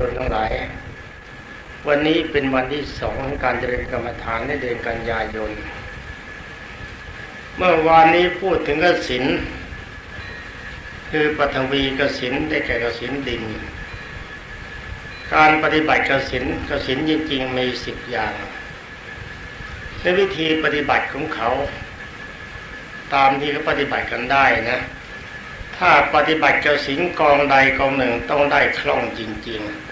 โดยทั้งหลาย วันนี้เป็นวันที่สองของการเจริญกรรมฐานในเดือนกันยายน เมื่อวานนี้พูดถึงกสินคือปฐวีกสินได้แก่กสินดิน การปฏิบัติกสินกสินจริงๆมีสิบอย่าง ในวิธีปฏิบัติของเขา ตามที่เขาปฏิบัติกันได้นะถ้าปฏิบัติกสินกองใดกองหนึ่งต้องได้คล่องจริง ๆ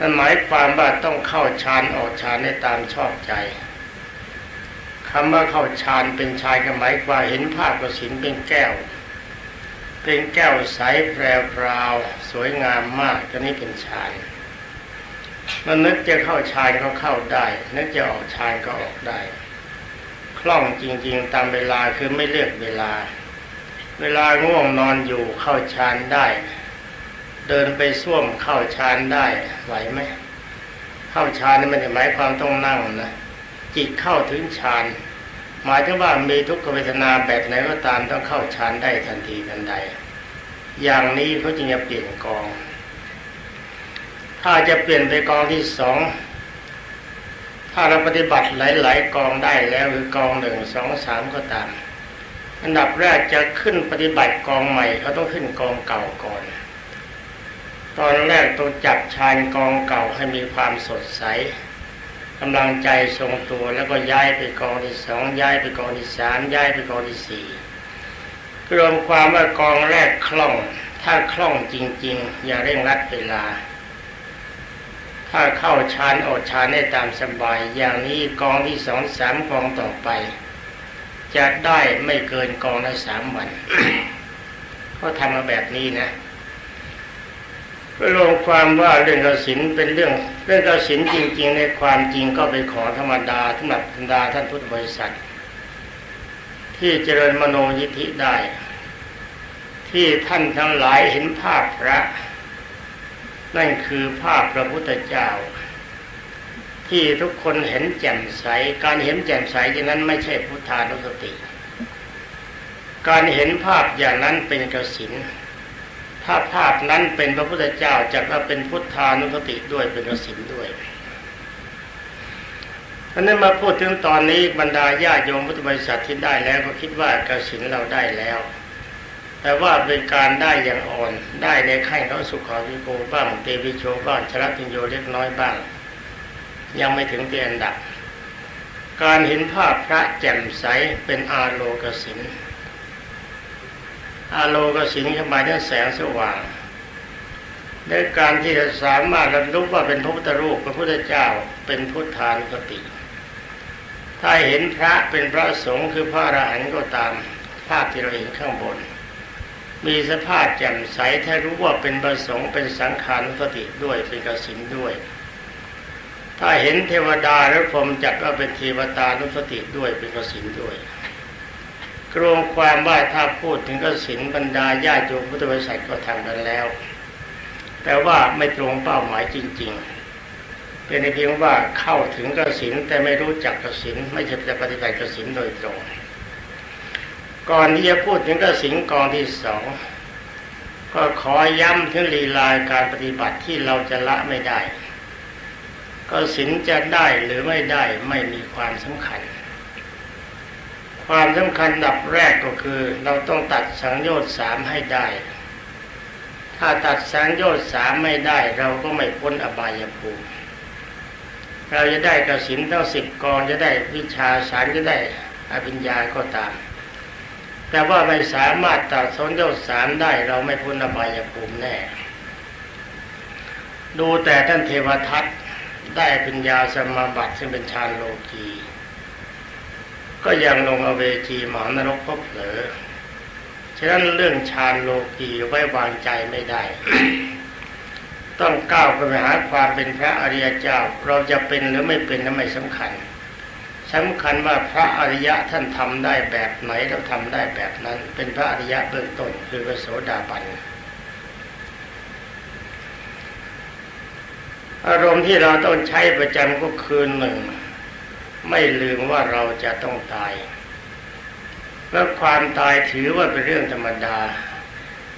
นั่นหมายความว่าต้องเข้าฌานออกฌานได้ตามชอบใจคำว่าเข้าฌานเป็นชายก็หมายความเห็นภาพกสินเป็นแก้ว เป็นแก้วใสแพรวพราว สวยงามมากก็นี้เป็นฌานมันนึกจะเข้าฌานก็เข้าได้นึกจะออกฌานก็ออกได้ คล่องจริง ๆ ตามเวลาคือไม่เลือกเวลา เวลาง่วงนอนอยู่เข้าฌานได้ เดินไปส้วมเข้าฌานได้ไหวไหมเข้าฌานนี่มันหมายความต้องนั่งนะจิตเข้าถึงฌานหมายถึงว่ามีทุกขเวทนาแบบไหนก็ตามต้องเข้าฌานได้ทันทีทันใด อย่างนี้เขาจึงจะเปลี่ยนกอง ถ้าจะเปลี่ยนไปกองที่สองถ้าเราปฏิบัติหลาย ๆ กองได้แล้วคือกองหนึ่งสองสามก็ตาม อันดับแรกจะขึ้นปฏิบัติกองใหม่เขาต้องขึ้นกองเก่าก่อน ตอนแรกต้องจับชานกองเก่าให้มีความสดใสกำลังใจทรงตัวแล้วก็ย้ายไปกองที่สองย้ายไปกองที่สามย้ายไปกองที่สี่รวมความว่ากองแรกคล่อง ถ้าคล่องจริง ๆ อย่าเร่งรัดเวลา ถ้าเข้าฌานออกฌานได้ตามสบาย อย่างนี้กองที่สองสามกองต่อไป จะได้ไม่เกินกองละสามวัน ก็ทำมาแบบนี้นะ รวมความว่าเรื่องกสินเป็นเรื่องเรื่องกสินจริง ๆ ในความจริงก็เป็นของธรรมดาสำหรับบรรดาท่านพุทธบริษัท ที่เจริญมโนยิธิได้ ที่ท่านทั้งหลายเห็นภาพพระ นั่นคือภาพพระพุทธเจ้า ที่ทุกคนเห็นแจ่มใส การเห็นแจ่มใสอย่างนั้นไม่ใช่พุทธานุสติ การเห็นภาพอย่างนั้นเป็นกสิน ถ้าภาพนั้นเป็นพระพุทธเจ้าจะว่าเป็นพุทธานุสติด้วยเป็นกสินด้วยเพราะนั้นมาพูดถึงตอนนี้บรรดาญาโยมพุทธบริษัทที่ได้แล้วก็คิดว่ากสินเราได้แล้ว แต่ว่าเป็นการได้อย่างอ่อนได้ในขั้นเขาสุขาวิโกบ้างเตวิโชบ้างชรัติโยเล็กน้อยบ้าง ยังไม่ถึงเตียนดับ การเห็นภาพพระแจ่มใสเป็นอาโลกสิน อาโลกสินเข้ามาด้วยแสงสว่างในการที่จะสามารถรับรู้ว่าเป็นพระพุทธรูปพระพุทธเจ้าเป็นพุทธานุสติ ถ้าเห็นพระเป็นพระสงฆ์คือพระอรหันต์ก็ตามภาพที่เราเห็นข้างบน มีสภาพแจ่มใสถ้ารู้ว่าเป็นประสงค์เป็นสังขานุสติด้วยเป็นกสินด้วย ถ้าเห็นเทวดาและพรหมจัดว่าเป็นเทวตานุสติด้วยเป็นกสินด้วย รวมความว่าถ้าพูดถึงกสินบรรดาญาโยมพุทธบริษัทก็ทำกันแล้ว แต่ว่าไม่ตรงเป้าหมายจริง ๆ เป็นเพียงว่าเข้าถึงกสินแต่ไม่รู้จักกสินไม่ใช่จะปฏิบัติกสินโดยตรง ก่อนที่จะพูดถึงกสินกองที่สองก็ขอย้ำถึงลีลาการปฏิบัติที่เราจะละไม่ได้ ก็สินจะได้หรือไม่ได้ไม่มีความสำคัญ ความสำคัญดับแรกก็คือ เราต้องตัดสังโยชน์สามให้ได้ ถ้าตัดสังโยชน์สามไม่ได้ เราก็ไม่พ้นอบายภูมิเราจะได้กระสินทั้งสิบกองจะได้วิชาสารจะได้อภิญญาก็ตาม แต่ว่าไม่สามารถตัดสังโยชน์สามได้ เราไม่พ้นอบายภูมิแน่ ดูแต่ท่านเทวทัตได้ปัญญาสมาบัติซึ่งเป็นฌานโลกี ก็ยังลงอเวจีหมานรกพบเผลอ ฉะนั้นเรื่องฌานโลกีไว้วางใจไม่ได้ ต้องก้าวไปหาความเป็นพระอริยเจ้า เราจะเป็นหรือไม่เป็นนั้นไม่สำคัญสำคัญว่าพระอริยะท่านทำได้แบบไหนเราทำได้แบบนั้น เป็นพระอริยะเบื้องต้นคือพระโสดาบันอารมณ์ที่เราต้องใช้ประจำก็คือหนึ่ง ไม่ลืมว่าเราจะต้องตายและความตายถือว่าเป็นเรื่องธรรมดา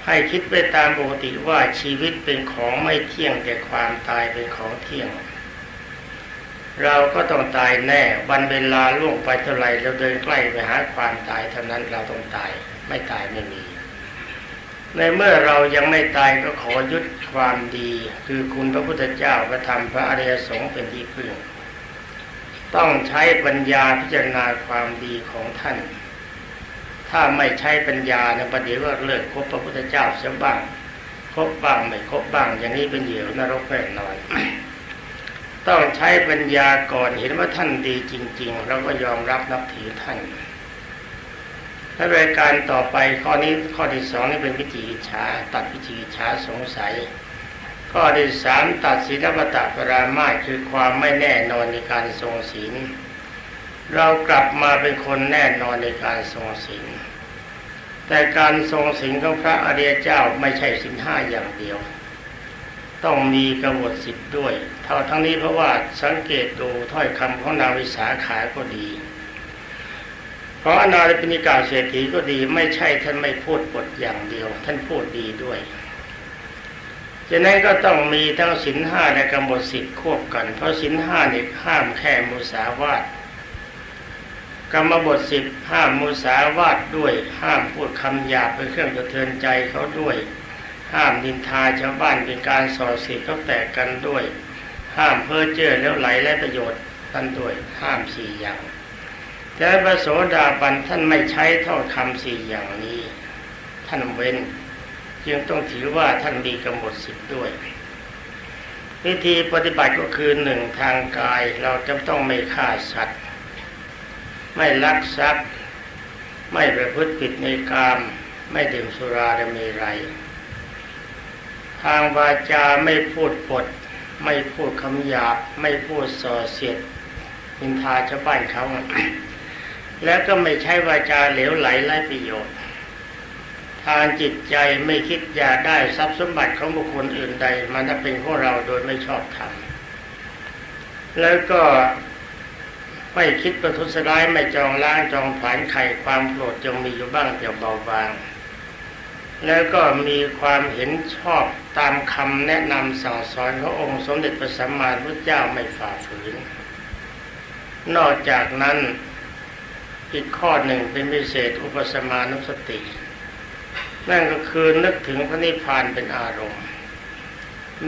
ให้คิดไปตามปกติว่าชีวิตเป็นของไม่เที่ยงแต่ความตายเป็นของเที่ยง เราก็ต้องตายแน่วันเวลาล่วงไปเท่าไรเราเดินใกล้ไปหาความตายเท่านั้นเราต้องตายไม่ตายไม่มีในเมื่อเรายังไม่ตายก็ขอยึดความดี คือคุณพระพุทธเจ้าพระธรรมพระอริยสงฆ์เป็นที่พึ่ง ต้องใช้ปัญญาพิจารณาความดีของท่าน ถ้าไม่ใช้ปัญญาเนี่ยประเดี๋ยวว่าเลิกคบพระพุทธเจ้าเสียบ้างคบบ้างไม่คบบ้าง อย่างนี้เป็นเหยื่อนรกแน่นอนต้องใช้ปัญญาก่อนเห็นว่าท่านดีจริง ๆ เราก็ยอมรับนับถือท่านและรายการต่อไปข้อนี้ข้อที่สองนี่เป็นวิธีอิจฉาตัดวิธีอิจฉาสงสัย ข้อที่สามตัดศีลปตะปรามาคือความไม่แน่นอนในการทรงศีล เรากลับมาเป็นคนแน่นอนในการทรงศีล แต่การทรงศีลของพระอริยเจ้าไม่ใช่ศีลห้าอย่างเดียว ต้องมีกำหนดสิทธิ์ด้วย เท่าทั้งนี้เพราะว่าสังเกตดูถ้อยคำของนางวิสาขาก็ดีเพราะอนาถปิณิกาเศรษฐีก็ดีไม่ใช่ท่านไม่พูดบทอย่างเดียว ท่านพูดดีด้วย ฉะนั้นก็ต้องมีทั้งสินห้าและกำหนดสิทธิควบกัน เพราะสินห้านี่ห้ามแค่มุสาวาทกรรมบทสิบห้ามมุสาวาทด้วย ห้ามพูดคำหยาบเป็นเครื่องกระเทือนใจเขาด้วย ห้ามดินทาชาวบ้านเป็นการส่อเสียดเขาแตกกันด้วย ห้ามเพ้อเจ้อแล้วไหลและประโยชน์นั่นด้วยห้ามสี่อย่าง แต่พระโสดาบันท่านไม่ใช้ท่องคำสี่อย่างนี้ ท่านเว้น จึงต้องถือว่าท่านมีกำหนดสิทธิ์ด้วย วิธีปฏิบัติก็คือหนึ่งทางกายเราจะต้องไม่ฆ่าสัตว์ ไม่ลักทรัพย์ ไม่ประพฤติผิดในกาม ไม่ดื่มสุราดเมรัยทางวาจาไม่พูดปด ไม่พูดคำหยาบไม่พูดส่อเสียดนินทาชาวบ้านเขา แล้วก็ไม่ใช้วาจาเหลวไหลไร้ประโยชน์ ทางจิตใจไม่คิดอยากได้ทรัพย์สมบัติของบุคคลอื่นใด มันจะเป็นของเราโดยไม่ชอบธรรมแล้วก็ไม่คิดประทุษร้ายไม่จองล้างจองผานไข่ความโกรธจงมีอยู่บ้างแต่เบาบาง แล้วก็มีความเห็นชอบตามคำแนะนำสั่งสอนขององค์สมเด็จพระสัมมาสัมพุทธเจ้าไม่ฝ่าฝืน นอกจากนั้นอีกข้อหนึ่งเป็นพิเศษอุปสมานุสติ นั่นก็คือนึกถึงพระนิพพานเป็นอารมณ์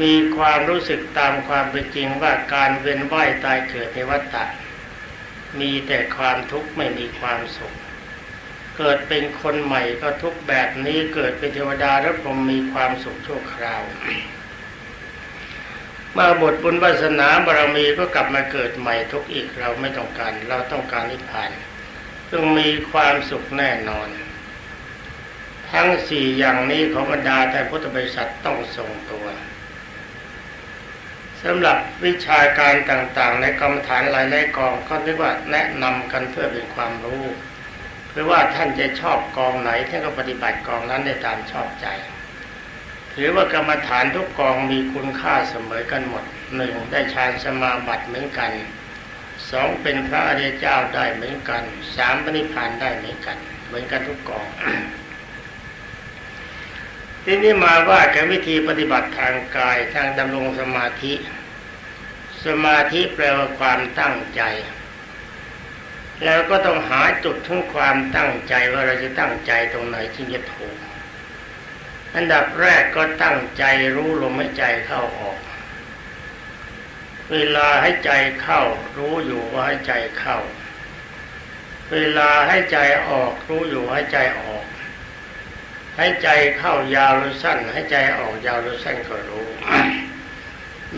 มีความรู้สึกตามความเป็นจริงว่าการเวียนว่ายตายเกิดในวัฏฏะมีแต่ความทุกข์ไม่มีความสุข เกิดเป็นคนใหม่ก็ทุกแบบนี้เกิดเป็นเทวดาแล้วผมมีความสุขชั่วคราวมาบทบุญวาสนาบารมีก็กลับมาเกิดใหม่ทุกอีกเราไม่ต้องการ เราต้องการนิพพานต้องมีความสุขแน่นอน ทั้งสี่อย่างนี้ของบรรดาแต่พุทธบริษัทต้องทรงตัวสำหรับวิชาการต่างๆ ในกรรมฐานหลายหลายกองก็เรียกว่าแนะนำกันเพื่อเป็นความรู้เพื่อว่าท่านจะชอบกองไหนท่านก็ปฏิบัติกองนั้นได้ตามชอบใจถือว่ากรรมฐานทุกกองมีคุณค่าเสมอกันหมดหนึ่งได้ฌานสมาบัติเหมือนกันสองเป็นพระอริยเจ้าได้เหมือนกันสามปณิพานได้เหมือนกัน เหมือนกันทุกกอง ทีนี้มาว่ากันวิธีปฏิบัติทางกายทางดำรงสมาธิ สมาธิแปลว่าความตั้งใจ แล้วก็ต้องหาจุดทั้งความตั้งใจว่าเราจะตั้งใจตรงไหนที่จะถูกอันดับแรกก็ตั้งใจรู้ลมหายใจเข้าออก เวลาให้ใจเข้า รู้อยู่ว่าให้ใจเข้า เวลาให้ใจออก รู้อยู่ให้ใจออก ให้ใจเข้ายาวหรือสั้น ให้ใจออกยาวหรือสั้นก็รู้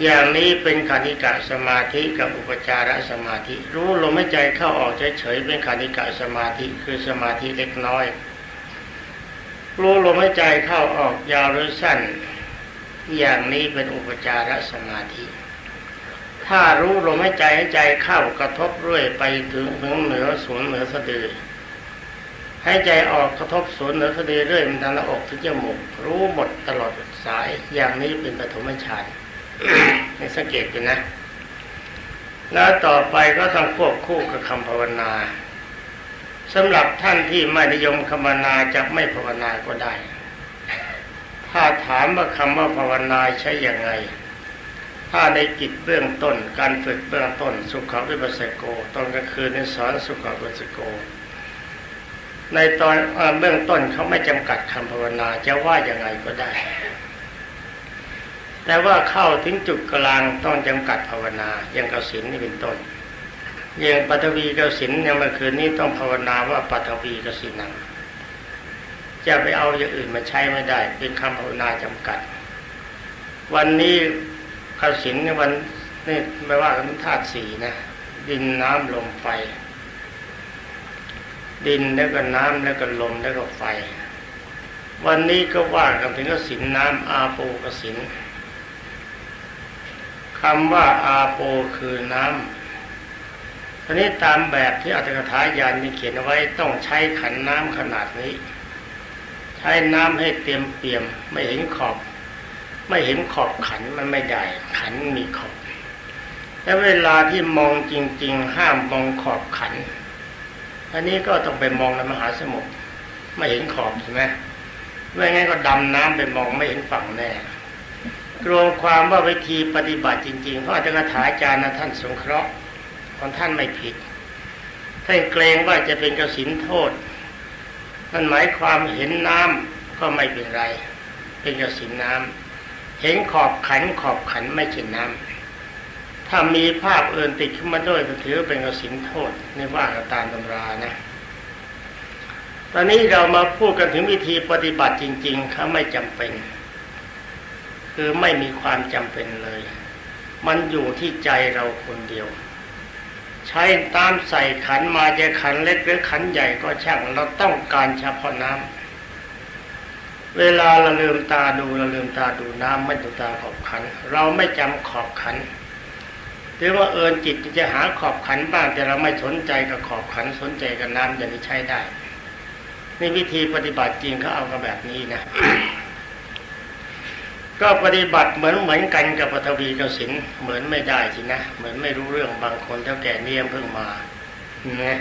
อย่างนี้เป็นคณิกะสมาธิกับอุปจารสมาธิ รู้ลมหายใจเข้าออกเฉยๆเป็นคณิกะสมาธิคือสมาธิเล็กน้อย รู้ลมหายใจเข้าออกยาวหรือสั้น อย่างนี้เป็นอุปจารสมาธิถ้ารู้ลมหายใจให้ใจเข้ากระทบเรื่อยไปถึงถึงเหนือศูนย์เหนือสะดือ ให้ใจออกกระทบศูนย์เหนือสะดือเรื่อยมันทางหน้าอกถึงจมูกรู้หมดตลอดสายอย่างนี้เป็นปฐมฌานให้สังเกตดูนะ แล้วต่อไปก็ต้องควบคู่กับคำภาวนาสำหรับท่านที่ไม่นิยมคำภาวนาจะไม่ภาวนาก็ได้ถามว่าคำว่าภาวนาใช้อย่างไง ถ้าในกิจเบื้องต้น การฝึกเบื้องต้น สุขวิปัสสโกตอนกลางคืนในสอนสุขวิปัสสโก ในตอนเบื้องต้นเขาไม่จำกัดคำภาวนาจะว่าอย่างไงก็ได้ แต่ว่าเข้าถึงจุดกลางต้องจำกัดภาวนาอย่างกสินนี่เป็นต้นอย่างปัทวีกสินอย่างเมื่อคืนนี้ต้องภาวนาว่าปัทวีกสินังจะไปเอาอย่างอื่นมาใช้ไม่ได้ เป็นคำภาวนาจำกัด วันนี้กสินในวันนี่ไม่ว่ากันธาตุสี่นะ ดินน้ำลมไฟ ดินแล้วก็น้ำแล้วก็ลมแล้วก็ไฟ วันนี้ก็ว่ากันถึงกสินน้ำอาโปกสินคำว่าอาโปคือน้ำทีนี้ตามแบบที่อัตถกถายานมีเขียนไว้ต้องใช้ขันน้ำขนาดนี้ ใช้น้ำให้เต็มเปี่ยม ไม่เห็นขอบ ไม่เห็นขอบขันมันไม่ได้ ขันมีขอบ และเวลาที่มองจริง ๆ ห้ามมองขอบขัน อันนี้ก็ต้องไปมองในมหาสมุทรไม่เห็นขอบใช่ไหมไม่งั้นก็ดำน้ำไปมองไม่เห็นฝั่งแน่รวมความว่าวิธีปฏิบัติจริงๆเพราะอาจารย์ถาอาจารย์นะท่านสงเคราะห์ของท่านไม่ผิดท่านเกรงว่าจะเป็นกสินโทษนั่นหมายความเห็นน้ำก็ไม่เป็นไร เป็นกสินน้ำเห็นขอบขันขอบขันไม่ใช่น้ำ ถ้ามีภาพเอื่นติดขึ้นมาด้วยก็ถือเป็นกสินโทษในว่ากันตามตำรานะ ตอนนี้เรามาพูดกันถึงวิธีปฏิบัติจริง ๆเขาไม่จำเป็น คือไม่มีความจำเป็นเลย มันอยู่ที่ใจเราคนเดียว ใช้ตามใส่ขันมาจะขันเล็กหรือขันใหญ่ก็ช่างเราต้องการเฉพาะน้ำเวลาเราลืมตาดูเราลืมตาดูน้ำไม่ดูตาขอบขัน เราไม่จำขอบขัน หรือว่าเอินจิตจะหาขอบขันบ้างแต่เราไม่สนใจกับขอบขันสนใจกับน้ำอย่างนี้ใช้ได้นี่วิธีปฏิบัติจริงเขาเอากันแบบนี้นะ ก็ปฏิบัติเหมือนเหมือนกันกับปฐวีกสินเหมือนไม่ได้สินะเหมือนไม่รู้เรื่องบางคนเท่าแก่เนียมเพิ่งมานะ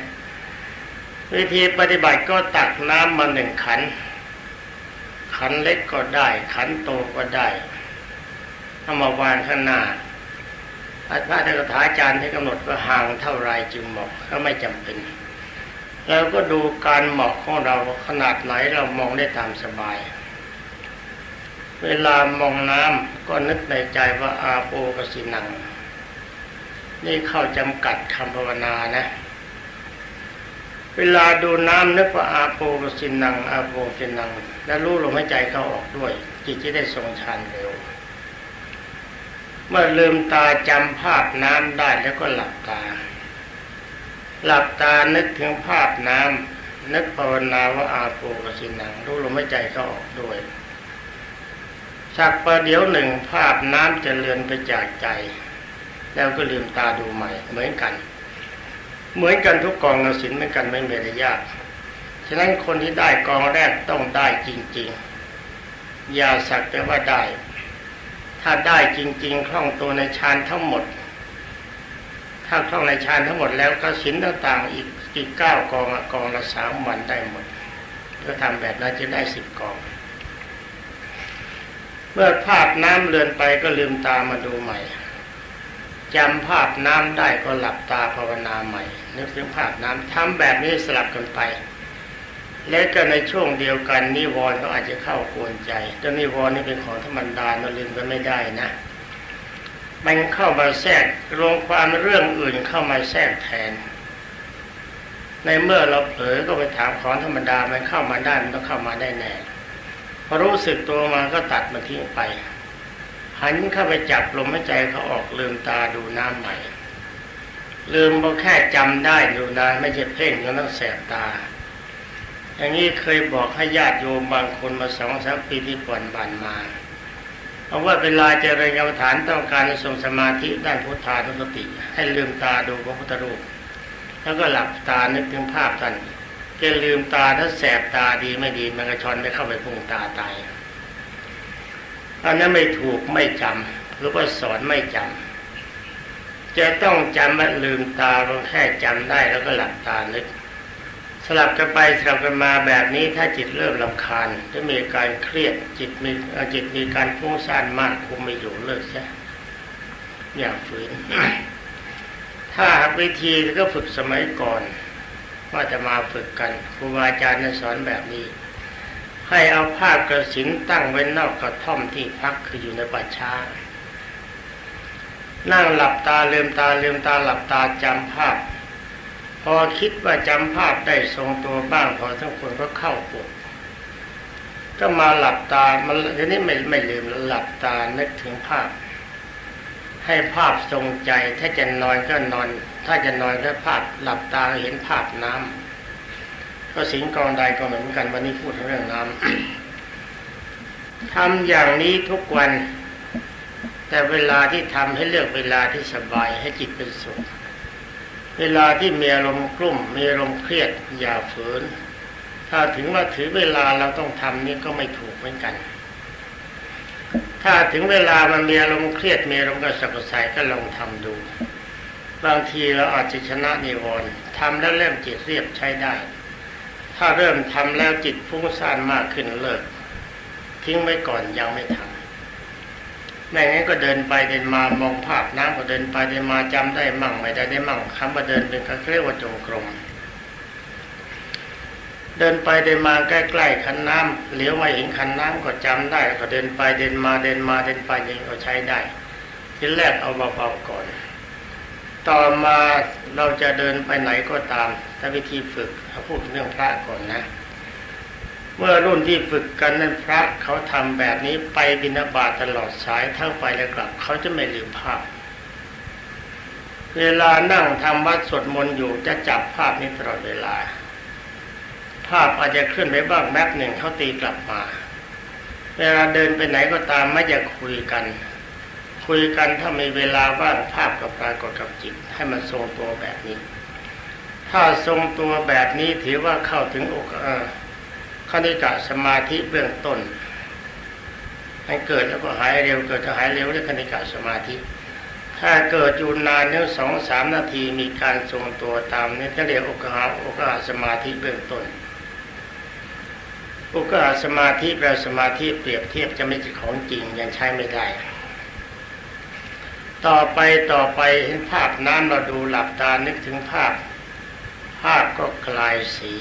วิธีปฏิบัติก็ตักน้ำมาหนึ่งขัน ขันเล็กก็ได้ ขันโตก็ได้เอามาวางข้างหน้า พระเจ้าถาอาจารย์ที่กำหนดว่าห่างเท่าไรจึงเหมาะก็ไม่จำเป็นเราก็ดูการเหมาะของเราขนาดไหนเรามองได้ตามสบาย เวลามองน้ำก็นึกในใจว่าอาโปกสินัง นี่เข้าจำกัดคำภาวนานะ เวลาดูน้ำนึกว่าอาโปกสินังอาโปกสินัง แล้วรู้ลมหายใจเข้าออกด้วย จิตจะได้ทรงฌานเร็ว เมื่อลืมตาจำภาพน้ำได้แล้วก็หลับตา หลับตานึกถึงภาพน้ำนึกภาวนาว่าอาโปกสินังรู้ลมหายใจเขาออกด้วยสักประเดี๋ยวหนึ่งภาพน้ำจะเลือนไปจากใจ แล้วก็ลืมตาดูใหม่ เหมือนกัน เหมือนกันทุกกองกสินเหมือนกันไม่มีอะไรยากฉะนั้นคนที่ได้กองแรกต้องได้จริง ๆ อย่าสักแต่ว่าได้ ถ้าได้จริง ๆ คล่องตัวในฌานทั้งหมด ถ้าคล่องในฌานทั้งหมดแล้วก็สินต่างๆอีกอีกเก้ากองกองละสามวันได้หมดก็ทำแบบนั้นจะได้สิบกอง เมื่อภาพน้ำเลือนไปก็ลืมตามาดูใหม่จำภาพน้ำได้ก็หลับตาภาวนาใหม่นึกถึงภาพน้ำทำแบบนี้สลับกันไป และก็ในช่วงเดียวกันนิวรณ์ก็อาจจะเข้ากวนใจแต่นิวรณ์นี่เป็นของธรรมดาเราลืมกันไม่ได้นะ มันเข้ามาแทรกรวมความเรื่องอื่นเข้ามาแทรกแทน ในเมื่อเราเผลอก็ไปถามของธรรมดามันเข้ามาได้มันต้องเข้ามาได้แน่พอรู้สึกตัวมาก็ตัดมันทิ้งไปหันเข้าไปจับลมหายใจเขาออกลืมตาดูน้ำใหม่ ลืมพอแค่จำได้ดูนานไม่ใช่เพ่งแล้วต้องแสบตา อย่างนี้เคยบอกให้ญาติโยมบางคนมาสองสามปีที่ก่อนบานมาเพราะว่าเวลาเจริญกรรมฐานต้องการจะทรงสมาธิด้านพุทธานุสติ ให้ลืมตาดูพระพุทธรูป แล้วก็หลับตานึกถึงภาพท่านแกลืมตาถ้าแสบตาดีไม่ดีมันกระชอนไม่เข้าไปพุ่งตาตายอันนั้นไม่ถูกไม่จำหรือว่าสอนไม่จำจะต้องจำว่าลืมตาลงแค่จำได้แล้วก็หลับตานึก สลับกันไปสลับกันมาแบบนี้ถ้าจิตเริ่มลำคาญจะมีการเครียดจิตมีจิตมีการฟุ้งซ่านมากคุมไม่อยู่เลิกซะอย่าฝืน ถ้าหากวิธีก็ฝึกสมัยก่อนว่าจะมาฝึกกันครูบาอาจารย์สอนแบบนี้ ให้เอาภาพกระสินตั้งไว้นอกกระท่อมที่พักคืออยู่ในป่าช้านั่งหลับตาเลืมตาเลืมตาหลับตาจำภาพ พอคิดว่าจำภาพได้ทรงตัวบ้างพอทั้งคนก็เข้าปลุกก็มาหลับตามันทีนี้ไม่ไม่ลืมหลับตานึกถึงภาพ ให้ภาพทรงใจ ถ้าจะนอนก็นอน ถ้าจะนอนก็ภาพหลับตาเห็นภาพน้ำก็สิงกองใดก็เหมือนกันวันนี้พูดเรื่องน้ำทำอย่างนี้ทุกวัน แต่เวลาที่ทำให้เลือกเวลาที่สบายให้จิตเป็นสุข เวลาที่มีอารมณ์กลุ่มมีอารมณ์เครียดอย่าฝืน ถ้าถึงว่าถือเวลาเราต้องทำนี่ก็ไม่ถูกเหมือนกัน ถ้าถึงเวลามันมีอารมณ์เครียดมีอารมณ์กระสับกระส่ายก็ลองทำดู บางทีเราอาจจะชนะนิวรณ์ทำแล้วเริ่มจิตเรียบใช้ได้ ถ้าเริ่มทำแล้วจิตฟุ้งซ่านมากขึ้นเลิกทิ้งไว้ก่อนยังไม่ทำ ไม่งั้นก็เดินไปเดินมามองภาพน้ำก็เดินไปเดินมาจำได้มั่งไม่ได้ได้มั่งคำว่าเดินเป็นเขาเรียกว่าจงกรมเดินไปเดินมาใกล้ๆคันน้ำเหลียวมาเห็นคันน้ำก็จำได้ ก็เดินไปเดินมาเดินมาเดินไปยังก็ใช้ได้ ทีแรกเอาเบาๆก่อน ต่อมาเราจะเดินไปไหนก็ตามถ้าวิธีฝึกเอาพูดเรื่องพระก่อนนะ เมื่อรุ่นที่ฝึกกันนั้นพระเขาทำแบบนี้ไปบิณฑบาตตลอดสายทั้งไปและกลับ เขาจะไม่ลืมภาพ เวลานั่งทำวัดสวดมนต์อยู่จะจับภาพนี้ตลอดเวลา ภาพอาจจะเคลื่อนไปบ้างแป๊บหนึ่งเขาตีกลับมา เวลาเดินไปไหนก็ตามไม่อยากคุยกัน คุยกันถ้ามีเวลาว่างภาพกับปรากฏกับจิต ให้มันทรงตัวแบบนี้ ถ้าทรงตัวแบบนี้ถือว่าเข้าถึงอกเออ ณิกะสมาธิเบื้องต้นให้เกิดแล้วก็หายเร็วเกิดจะหายเร็วเรียกคณิกะสมาธิ ถ้าเกิดอยู่นานเนื้อสองสามนาทีมีการทรงตัวตามนี้จะเรียกอกหาอกาสมาธิเบื้องต้นโอกาสมาธิแปลสมาธิเปรียบเทียบจะไม่ใช่ของจริงยังใช้ไม่ได้ ต่อไปต่อไปเห็นภาพน้ำเราดูหลับตานึกถึงภาพ ภาพก็กลายสี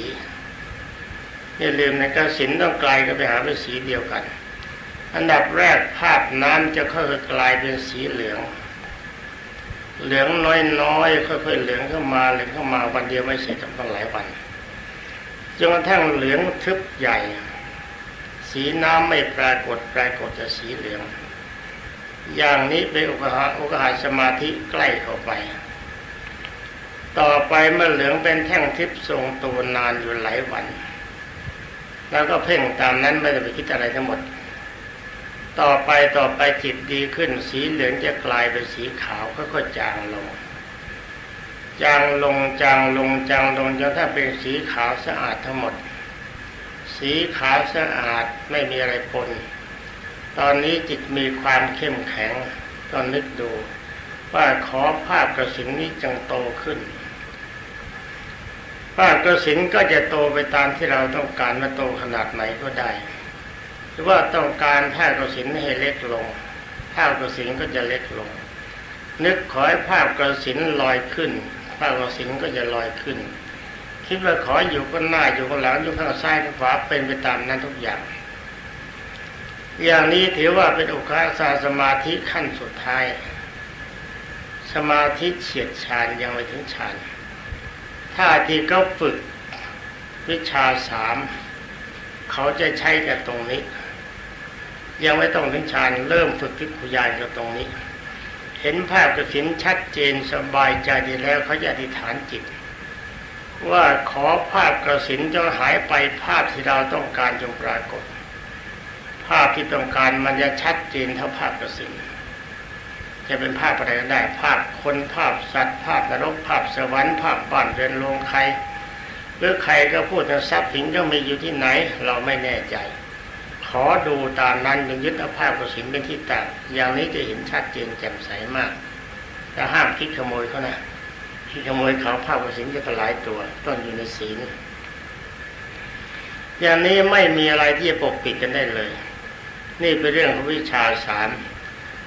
อย่าลืมในกสินต้องกลายกันไปหาเป็นสีเดียวกัน อันดับแรกภาพน้ำจะค่อยๆกลายเป็นสีเหลือง เหลืองน้อยๆค่อยๆเหลืองเข้ามาเหลืองเข้ามาวันเดียวไม่เสร็จต้องหลายวันจนกระทั่งเหลืองทึบใหญ่ สีน้ำไม่ปรากฏปรากฏแต่สีเหลือง อย่างนี้เป็นอุกหาอุกหาสมาธิใกล้เข้าไปต่อไปเมื่อเหลืองเป็นแท่งทิพย์ทรงตัวนานอยู่หลายวัน แล้วก็เพ่งตามนั้นไม่ได้ไปคิดอะไรทั้งหมด ต่อไปต่อไปจิตดีขึ้น สีเหลืองจะกลายเป็นสีขาวก็จางลง จางลงจางลงจางลงจนถ้าเป็นสีขาวสะอาดทั้งหมด สีขาวสะอาดไม่มีอะไรปนตอนนี้จิตมีความเข้มแข็งตอนนึกดู ว่าขอภาพกระสินนี้จงโตขึ้น ภาพกระสินก็จะโตไปตามที่เราต้องการว่าโตขนาดไหนก็ได้ หรือว่าต้องการภาพกระสินให้เล็กลง ภาพกระสินก็จะเล็กลง นึกขอให้ภาพกระสินลอยขึ้น ภาพกระสินก็จะลอยขึ้น คิดว่าขออยู่ก็หน้าอยู่ก็หลังอยู่ข้างซ้ายข้างขวาเป็นไปตามนั้นทุกอย่าง อย่างนี้ถือว่าเป็นอุคาสาสมาธิขั้นสุดท้าย สมาธิเฉียดฌานยังไม่ถึงฌาน ถ้าที่เขาฝึกวิชาสามเขาจะใช้กันตรงนี้ ยังไม่ต้องถึงฌานเริ่มฝึกทิพยานกันตรงนี้ เห็นภาพกระสินชัดเจนสบายใจดีแล้วเขาจะอธิษฐานจิต ว่าขอภาพกระสินจะหายไปภาพที่เราต้องการจงปรากฏ ภาพที่ต้องการมันจะชัดเจนเท่าภาพกระสิน จะเป็นภาพอะไรก็ได้ ภาพคนภาพสัตว์ ภาพนรกภาพสวรรค์ภาพบ้านเรือนโรงใครหรือใครก็พูดถึงทรัพย์สินก็มีอยู่ที่ไหน เราไม่แน่ใจ ขอดูตามนั้นยังยึดเอาภาพกระสินเป็นที่ตั้งอย่างนี้จะเห็นชัดเจนแจ่มใสมากแต่ห้ามคิดขโมยเขานะคิดขโมยเขาภาพกระสินจะถลายตัว ต้องอยู่ในศีลอย่างนี้ไม่มีอะไรที่จะปกปิดกันได้เลย นี่เป็นเรื่องของวิชาสาม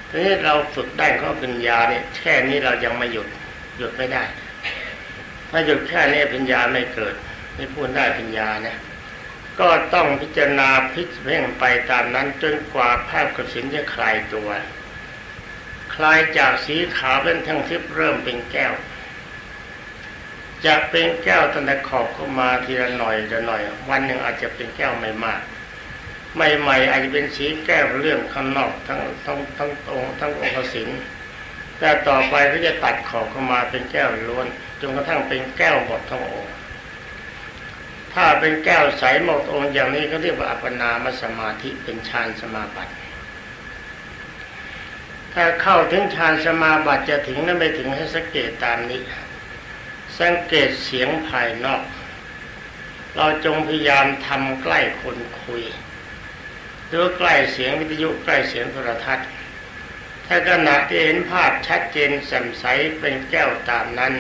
ทีนี้เราฝึกได้ข้อปัญญาเนี่ยแค่นี้เรายังไม่หยุดหยุดไม่ได้ ถ้าหยุดแค่นี้ปัญญาไม่เกิด ไม่พูดได้ปัญญานะก็ต้องพิจารณาพิจเพ่งไปตามนั้นจนกว่าภาพกสินจะคลายตัว คลายจากสีขาวเป็นทั้งทิพย์เริ่มเป็นแก้วจะเป็นแก้วตั้งแต่ขอบเข้ามาทีละหน่อยละหน่อย วันหนึ่งอาจจะเป็นแก้วไม่มาก ใหม่ๆอาจจะเป็นสีแก้วเรื่องข้างนอกทั้งทั้งทั้งองค์ทั้งองค์กสินแต่ต่อไปก็จะตัดขอบเข้ามาเป็นแก้วล้วนจนกระทั่งเป็นแก้วหมดทั้งองค์ถ้าเป็นแก้วใสหมดองค์อย่างนี้ก็เรียกว่าอัปปนามสมาธิเป็นฌานสมาบัติถ้าเข้าถึงฌานสมาบัติจะถึงนั้นไม่ถึงให้สังเกตตามนี้ สังเกตเสียงภายนอก เราจงพยายามทำใกล้คนคุย หรือใกล้เสียงวิทยุใกล้เสียงโทรทัศน์ ถ้าขณะที่เห็นภาพชัดเจนแจ่มใสเป็นแก้วตามนั้น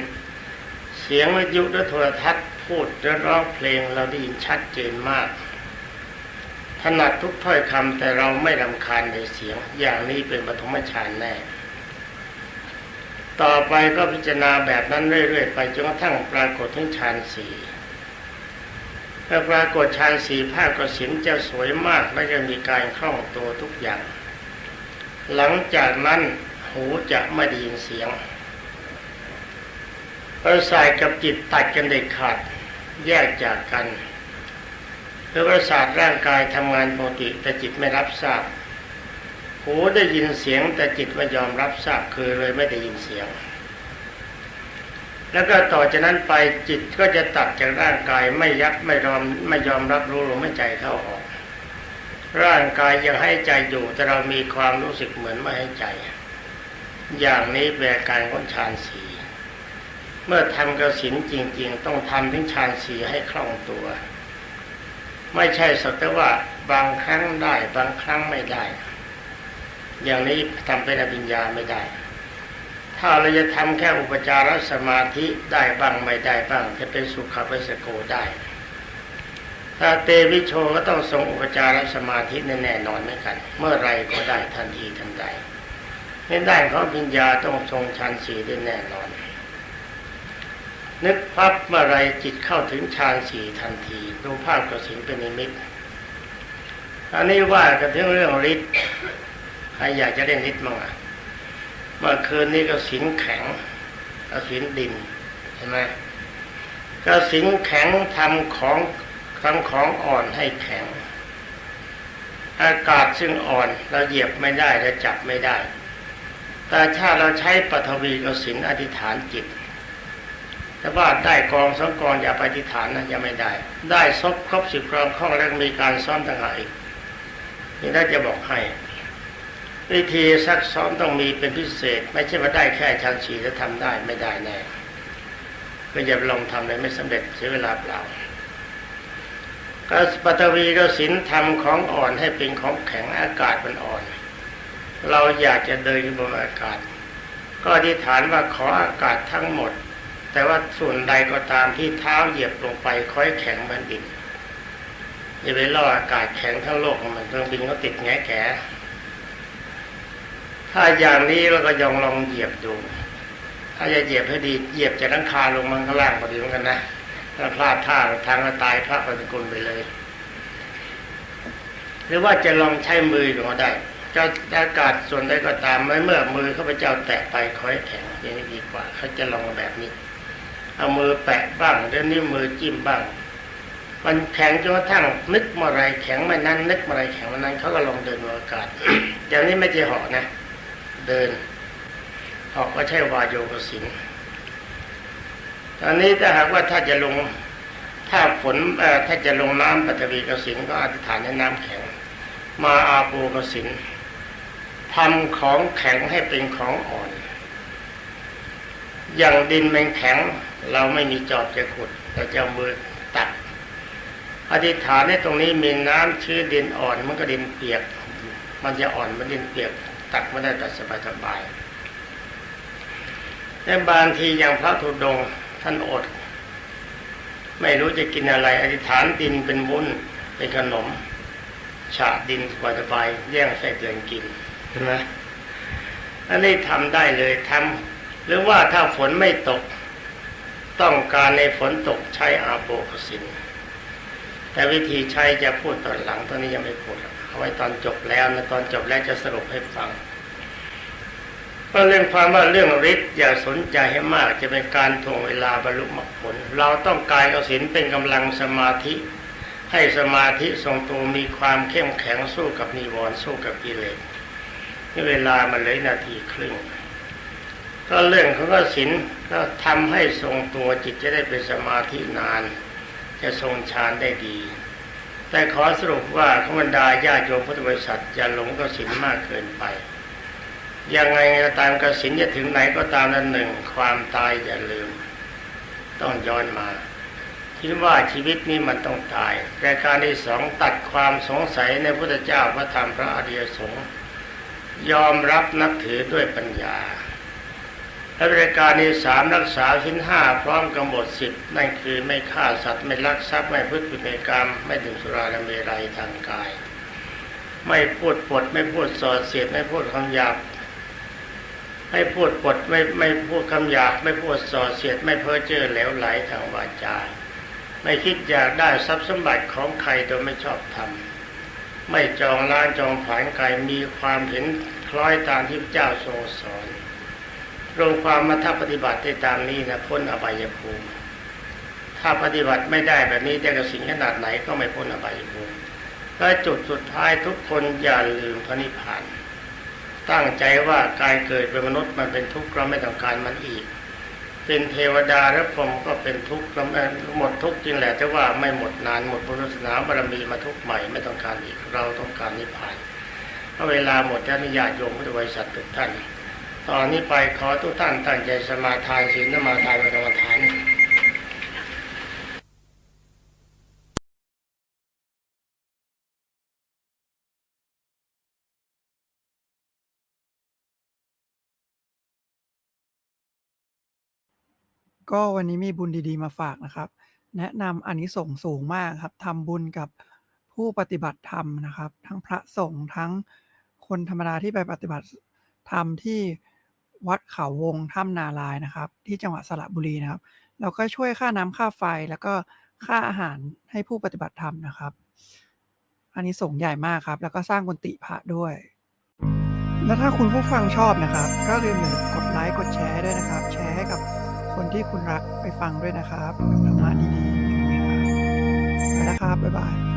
เสียงวิทยุและโทรทัศน์พูดและร้องเพลงเราได้ยินชัดเจนมากถนัดทุกถ้อยคำแต่เราไม่รำคาญในเสียง อย่างนี้เป็นปฐมฌานแน่ ต่อไปก็พิจารณาแบบนั้นเรื่อยๆไปจนกระทั่งปรากฏถึงฌานสี่ เมื่อปรากฏฌานสี่ภาพกสินจะสวยมากและจะมีการคล่องตัวทุกอย่าง หลังจากนั้นหูจะไม่ได้ยินเสียงประสาทกับจิตตัดกันเด็ดขาดแยกจากกันคือประสาทร่างกายทำงานปกติแต่จิตไม่รับทราบ หูได้ยินเสียงแต่จิตไม่ยอมรับทราบคือเลยไม่ได้ยินเสียง แล้วก็ต่อจากนั้นไปจิตก็จะตัดจากร่างกายไม่ยับไม่ยอมไม่ยอมรับรู้ลมไม่ใจเข้าออก ร่างกายยังให้ใจอยู่แต่เรามีความรู้สึกเหมือนไม่ให้ใจ อย่างนี้แปลการของฌานสีเมื่อทำกระสินจริง ๆ ต้องทำถึงฌานสีให้คล่องตัว ไม่ใช่สักแต่ว่าบางครั้งได้บางครั้งไม่ได้ อย่างนี้ทำเป็นอภิญญาไม่ได้ ถ้าเราจะทำแค่อุปจารสมาธิได้บ้างไม่ได้บ้าง จะเป็นสุขเวสโกได้ถ้าเตวิโชก็ต้องทรงอุปจารสมาธิแน่นอนเหมือนกัน เมื่อไรก็ได้ทันทีทันใดในด้านของปัญญาต้องทรงฌานสีได้แน่นอน นึกพับเมื่อไรจิตเข้าถึงฌานสี่ทันทีดูภาพกสินเป็นนิมิตอันนี้ว่ากันถึงเรื่องฤทธิ์ใครอยากจะเล่นฤทธิ์มั่งอะ เมื่อคืนนี้ก็สินแข็งกสินดินใช่ไหมก็สินแข็งทำของทำของอ่อนให้แข็ง อากาศซึ่งอ่อนเราเหยียบไม่ได้และจับไม่ได้ แต่ถ้าเราใช้ปฐวีกสินอธิษฐานจิตแต่ว่าได้กองสองกองอย่าไปอธิษฐานนะยังไม่ได้ ได้ซบครบสิบกองข้องแล้วมีการซ้อมต่างหากอีกนี่น่าจะบอกให้ วิธีซักซ้อมต้องมีเป็นพิเศษ ไม่ใช่ว่าได้แค่ชั้นสีจะทำได้ไม่ได้แน่ก็อย่าไปลองทำเลยไม่สำเร็จเสียเวลาเปล่าก็ปัตวีก็สินทำของอ่อนให้เป็นของแข็งอากาศมันอ่อน เราอยากจะเดินบนอากาศ ก็อธิษฐานว่าขออากาศทั้งหมด แต่ว่าส่วนใดก็ตามที่เท้าเหยียบลงไปค่อยแข็งมือนดินอย่าไปล่ออากาศแข็งทั้งโลกมันเครื่องบินก็ติดแง่แข ถ้าอย่างนี้เราก็ยองลองเหยียบดู ถ้าจะเหยียบให้ดีเหยียบจากหลังคาลงมันก็ล่างพอดีเหมือนกันนะถ้าพลาดท่าทางก็ตายพระปฏิกุลไปเลย หรือว่าจะลองใช้มือก็ได้จะอากาศส่วนใดก็ตามไม่เมื่อมือข้าพเจ้าแตะไปคอยแข็งอย่างนี้ดีกว่าเขาจะลองแบบนี้ เอามือแปะบ้างเดี๋ยวนี้มือจิ้มบ้าง มันแข็งจนกระทั่งนึกเมื่อไรแข็งไม่นั้นนึกเมื่อไรแข็งเมื่อนั้นเขาก็ลองเดินอากาศอย่างนี้ไม่ใช่หาะนะ เดินเหาะก็ใช่วายโยกสินตอนนี้ถ้าหากว่าถ้าจะลงถ้าฝนถ้าจะลงน้ำปัตวีกสินก็อธิษฐานให้น้ำแข็ง มาอาโปกสินทำของแข็งให้เป็นของอ่อน อย่างดินมันแข็ง เราไม่มีจอบจะขุดเราจะมือตักอธิษฐานในตรงนี้มีน้ำชื้นดินอ่อนมันก็ดินเปียก มันจะอ่อนมันดินเปียก ตักไม่ได้แต่สบายสบายแต่บางทีอย่างพระธุดงค์ท่านอด ไม่รู้จะกินอะไร อธิษฐานดินเป็นวุ้นเป็นขนม ฉาดินสบายๆแย่งใส่เดือนกินเห็นไหมอันนี้ทำได้เลยทำหรือว่าถ้าฝนไม่ตก ต้องการในฝนตกใช้อาโปกสินแต่วิธีใช้จะพูดตอนหลังตอนนี้ยังไม่พูดเอา ไว้ตอนจบแล้วนะตอนจบแล้วจะสรุปให้ฟังก็เรื่องความว่าเรื่องฤทธิ์อย่าสนใจให้มากจะเป็นการถ่วงเวลาบรรลุมรรคผล เราต้องการเอาศีลเป็นกำลังสมาธิ ให้สมาธิทรงตัวมีความเข้มแข็งสู้กับนิวรณ์สู้กับกิเลสนี่เวลามันเลยนาทีครึ่งก็เรื่องเของก็ศีลก็ทำให้ทรงตัวจิตจะได้เป็นสมาธินาน จะทรงฌานได้ดี แต่ขอสรุปว่าขบรรดาญาโยมพุทธบริษัทอย่าหลงกสินมากเกินไป ยังไงก็ตามกสินจะถึงไหนก็ตามนั้นหนึ่ง ความตายอย่าลืม ต้องย้อนมาคิดว่าชีวิตนี้มันต้องตายแต่การที่สองตัดความสงสัยในพุทธเจ้าพระธรรมพระอริยสงฆ์ยอมรับนับถือด้วยปัญญา และบริการที่สามรักษาชิ้นห้าพร้อมกำหนดสิบนั่นคือไม่ฆ่าสัตว์ไม่ลักทรัพย์ไม่พึ่ผิกรรม ไม่ดื่มสุราและเมรัยทางกาย ไม่พูดปดไม่พูดส่อเสียดไม่พูดคำหยาบไม่พูดปดไม่ไม่พูดคำหยาบไม่พูดส่อเสียดไม่เพ้อเจ้อเหลวไหลทางวาจาไม่คิดอยากได้ทรัพย์สมบัติของใครโดยไม่ชอบทำไม่จองล้านจองผานใครมีความเห็นคล้อยตามที่พระเจ้าทรงสอน รวมความมาถ้าปฏิบัติได้ตามนี้นะพ้นอบายภูมิ ถ้าปฏิบัติไม่ได้แบบนี้ได้กับสิ่งขนาดไหนก็ไม่พ้นอบายภูมิและจุดสุดท้ายทุกคนอย่าลืมพระนิพพาน ตั้งใจว่าการเกิดเป็นมนุษย์มันเป็นทุกข์เราไม่ต้องการมันอีก เป็นเทวดาและพรหมก็เป็นทุกข์หมดทุกข์จริงแหละแต่ว่าไม่หมดนานหมดบุญศาสนาบารมีมาทุกข์ใหม่ไม่ต้องการอีกเราต้องการนิพพานเพราะเวลาหมดแล้วนิยาโยมพุทธบริษัททุกท่าน ตอนนี้ไปขอทุกท่านตั้งใจสมาทานศีลสมาทานกรรมฐานก็วันนี้มีบุญดีๆมาฝากนะครับ แนะนำอานิสงส์สูงมากครับทำบุญกับผู้ปฏิบัติธรรมนะครับ ทั้งพระสงฆ์ทั้งคนธรรมดาที่ไปปฏิบัติธรรมที่ วัดเขาวงถ้ำนาลายนะครับ ที่จังหวัดสระบุรีนะครับแล้วก็ช่วยค่าน้ำค่าไฟแล้วก็ค่าอาหารให้ผู้ปฏิบัติธรรมนะครับ อันนี้ส่งใหญ่มากครับ แล้วก็สร้างกุฏิพระด้วย แล้วถ้าคุณผู้ฟังชอบนะครับ ก็ลืมอย่าลืมกดไลค์กดแชร์ด้วยนะครับ แชร์ให้กับคนที่คุณรักไปฟังด้วยนะครับกับธรรมะดีๆอย่างนี้ครับไปแล้วครับบ๊ายบาย